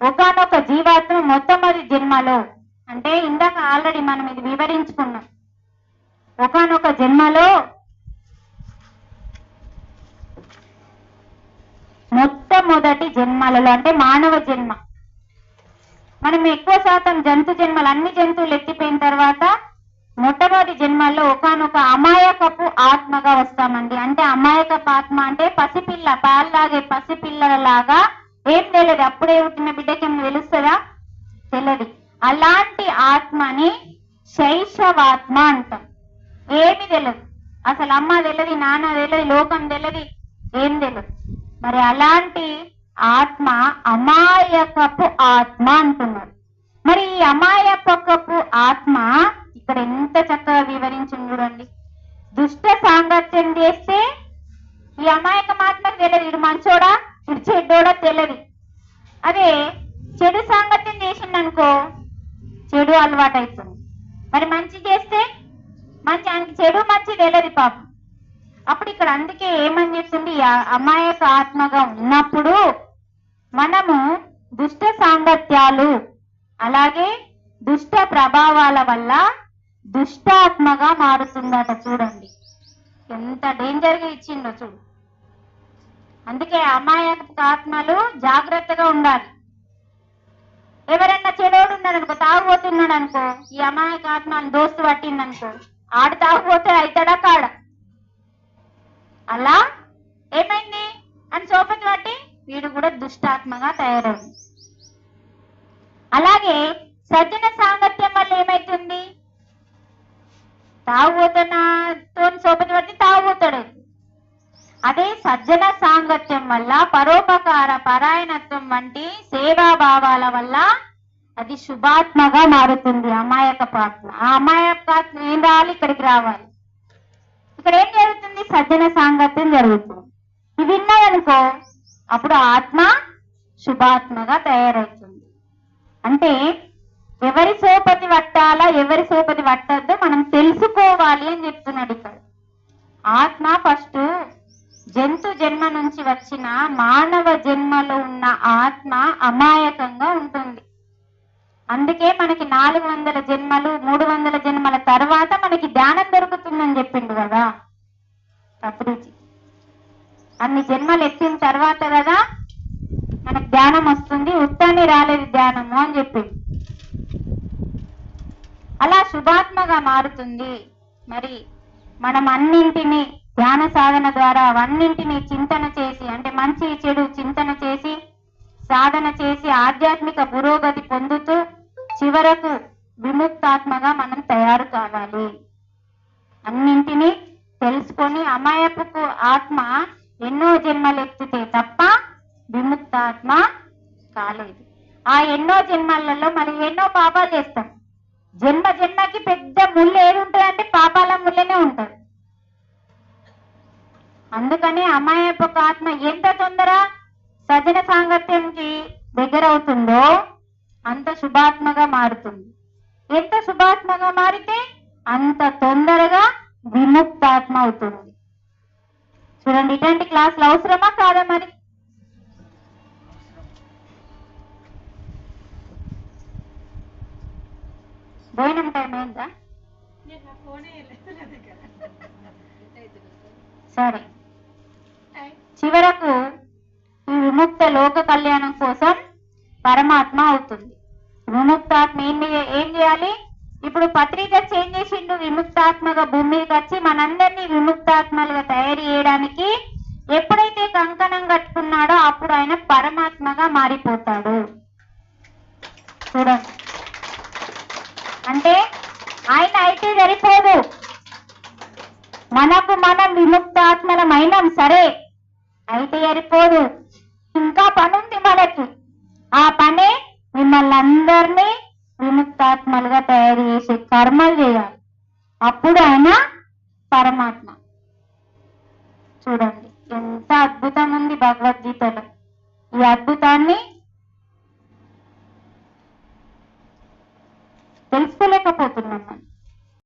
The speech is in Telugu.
ఒకనొక జీవాత్మ మొట్టమొదటి జన్మలో అంటే ఇందాక ఆల్రెడీ మనం ఇది వివరించుకున్నాం. ఒకనొక జన్మలో మొట్టమొదటి జన్మలలో అంటే మానవ జన్మ. మనం ఎక్కువ శాతం జంతు జన్మలు అన్ని జంతువులు ఎత్తిపోయిన తర్వాత మొట్టమొదటి జన్మల్లో ఒకనొక అమాయకపు ఆత్మగా వస్తామండి. అంటే అమాయకపు ఆత్మ అంటే పసిపిల్ల పాల్లాగే పసిపిల్లల లాగా ఏం తెలియదు అప్పుడే పుట్టిన బిడ్డకి ఏం తెలుస్తుందా? తెలియదు. అలాంటి ఆత్మని శైశవాత్మ అంటాం. ఏమి తెలియదు. అసలు అమ్మ తెలియదు నాన్న తెలియదు లోకం తెలియదు ఏం తెలియదు. మరి అలాంటి ఆత్మ అమాయకపు ఆత్మ అంటున్నారు మరి ఈ అమాయకపు ఆత్మ ఇక్కడ ఎంత చక్కగా వివరించింది చూడండి దుష్ట సాంగత్యం చేస్తే ఈ అమాయకం ఆత్మకు తెలియదు ఇడు మంచోడా ఇడు చెడ్డోడా తెలియదు అదే చెడు సాంగత్యం చేసిండనుకో చెడు అలవాటు అవుతుంది మరి మంచి చేస్తే మంచి ఆయనకి చెడు మంచి వెళ్ళది పాపం. అప్పుడు ఇక్కడ అందుకే ఏమని చెప్తుంది? అమాయక ఆత్మగా ఉన్నప్పుడు మనము దుష్ట సాంగత్యాలు అలాగే దుష్ట ప్రభావాల వల్ల దుష్టాత్మగా మారుతుందట చూడండి. ఎంత డేంజర్గా ఇచ్చిండో చూడు. అందుకే అమాయక ఆత్మలు జాగ్రత్తగా ఉండాలి. ఎవరన్నా చెడోడు ఉన్నాడు అనుకో తాగుపోతున్నాడు అనుకో ఈ అమాయక ఆత్మను దోస్తు పట్టింది అనుకో ఆడు తాగుపోతే అవుతాడా కాడ? అలా? ఏమైంది? అని సోపతి పట్టి వీడు కూడా దుష్టాత్మగా తయారవు అలాగే సజ్జన సాంగత్యం వల్ల ఏమైతుంది? తాగుబోతున్నతో సోపతి పట్టి తాగుబోతాడు. అదే సజ్జన సాంగత్యం వల్ల పరోపకార పరాయణత్వం వంటి సేవాభావాల వల్ల అది శుభాత్మగా మారుతుంది అమాయకపాత్మ ఆ అమాయకాత్మ ఏం రావాలి? ఇక్కడికి రావాలి. ఇక్కడ ఏం జరుగుతుంది? సజ్జన సాంగత్యం జరుగుతుంది. ఇవి విన్నాయనుకో అప్పుడు ఆత్మ శుభాత్మగా తయారవుతుంది. అంటే ఎవరి సోపతి పట్టాలా ఎవరి సోపతి పట్టద్దో మనం తెలుసుకోవాలి అని చెప్తున్నాడు ఇక్కడ. ఆత్మ ఫస్ట్ జంతు జన్మ నుంచి వచ్చిన మానవ జన్మలో ఉన్న ఆత్మ అమాయకంగా ఉంటుంది. అందుకే మనకి నాలుగు వందల జన్మలు మూడు వందల జన్మల తర్వాత మనకి ధ్యానం దొరుకుతుందని చెప్పిండు కదా తప్పుడుచి అన్ని జన్మలు ఎత్తిన తర్వాత కదా మనకు ధ్యానం వస్తుంది ఉత్తాన్ని రాలేదు ధ్యానము అని చెప్పిండు. అలా శుభాత్మగా మారుతుంది. మరి మనం అన్నింటినీ ధ్యాన సాధన ద్వారా అవన్నింటినీ చింతన చేసి అంటే మంచి చెడు చింతన చేసి సాధన చేసి ఆధ్యాత్మిక పురోగతి పొందుతూ ఎన్నో జన్మలెత్తితే తప్ప విముక్తాత్మ కాలేదు. ఆ ఎన్నో జన్మలలో మనం ఎన్నో పాపాలు చేస్తాం. జన్మ జన్మకి పెద్ద ముళ్ళు ఏది ఉంటుందంటే పాపాల ముళ్ళనే ఉంటుంది అందుకనే అమాయపు ఆత్మ ఎంత తొందర సజన సాంగత్యంకి దగ్గర అవుతుందో అంత శుభాత్మగా మారుతుంది. ఎంత శుభాత్మగా మారితే అంత తొందరగా విముక్తాత్మ అవుతుంది. చూడండి ఇలాంటి క్లాసులు అవసరమా కాదా మరి? భోజనం టైం అయిందా? సరే. చివరకు ఈ విముక్త లోక కళ్యాణం కోసం పరమాత్మ అవుతుంది. చేంజ్ విముక్తాత్మక భూమి మీదకి వచ్చి మనందరినీ విముక్తాత్మలుగా తయారు చేయడానికి ఎప్పుడైతే కంకణం కట్టుకున్నాడో అప్పుడు ఆయన పరమాత్మగా మారిపోతాడు. చూడండి. అంటే ఆయన అయితే సరిపోదు. మనకు మనం విముక్తాత్మలమైనాం సరే అయితే సరిపోదు. ఇంకా పని ఉంది మనకి. ఆ పనే మిమ్మల్ని అందరినీ విముక్తాత్మలుగా తయారు చేసే కర్మలు చేయాలి. అప్పుడు ఆయన పరమాత్మ. చూడండి ఎంత అద్భుతం ఉంది భగవద్గీతలో.